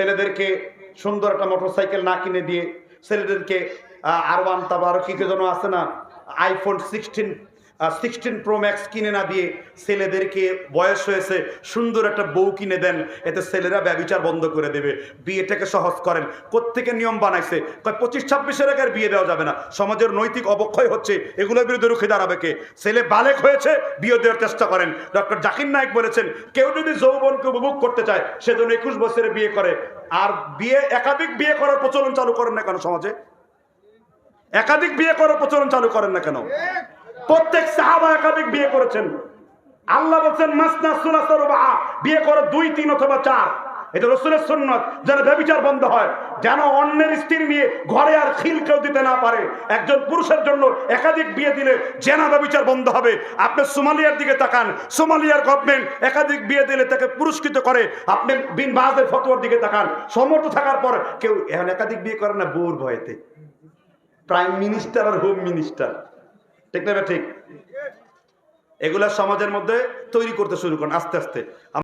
ছেলেদেরকে সুন্দর একটা মোটরসাইকেল না কিনে দিয়ে ছেলেদেরকে আর ওয়ান তারপর আরও কি যেন আছে না iPhone sixteen sixteen pro max কিনে না দিয়ে ছেলেদেরকে বয়স হয়েছে, সুন্দর একটা বউ কিনে দেন, এতে ছেলেরা ব্যবচার বন্ধ করে দেবে। বিয়েটাকে সহজ করেন। কোত্থেকে নিয়ম বানাইছে? কয়, পঁচিশ ছাব্বিশের আগে বিয়ে দেওয়া যাবে না। সমাজের নৈতিক অবক্ষয় হচ্ছে, এগুলোর বিরুদ্ধে রুখে দাঁড়াবে কে? ছেলে বালেক হয়েছে, বিয়ে দেওয়ার চেষ্টা করেন। ডক্টর জাকির নায়ক বলেছেন, কেউ যদি যৌবনকে উপভোগ করতে চায় সেজন্য একুশ বছরে বিয়ে করে। আর বিয়ে, একাধিক বিয়ে করার প্রচলন চালু করেন না কেন সমাজে? একাধিক বিয়ে করার প্রচলন চালু করেন না কেন? প্রত্যেক সাহাবা একাধিক বিয়ে করেছেন। আল্লাহ বলছেন, মাসনা সুলাসা রুবাহা বিয়ে করে দুই, তিন অথবা চার। এটা রসুলের সুন্নত, যেন ব্যবিচার বন্ধ হয়, যেন অন্যের স্ত্রী নিয়ে ঘরে আর খিল কেউ দিতে না পারে। একজন পুরুষের জন্য একাধিক বিয়ে দিলে জেনা ব্যবিচার বন্ধ হবে। আপনি সোমালিয়ার দিকে তাকান। সোমালিয়ার গভর্নমেন্ট একাধিক বিয়ে দিলে তাকে পুরস্কৃত করে। আপনি বিন বাহাদের ফতোয়ার দিকে তাকান। সমর্থ থাকার পর কেউ এখন একাধিক বিয়ে করে না, বোর ভয়েতে। প্রাইম মিনিস্টার আর হোম মিনিস্টার ঠিক না ঠিক? এগুলা সমাজের মধ্যে তৈরি করতে শুরু করেন আস্তে আস্তে।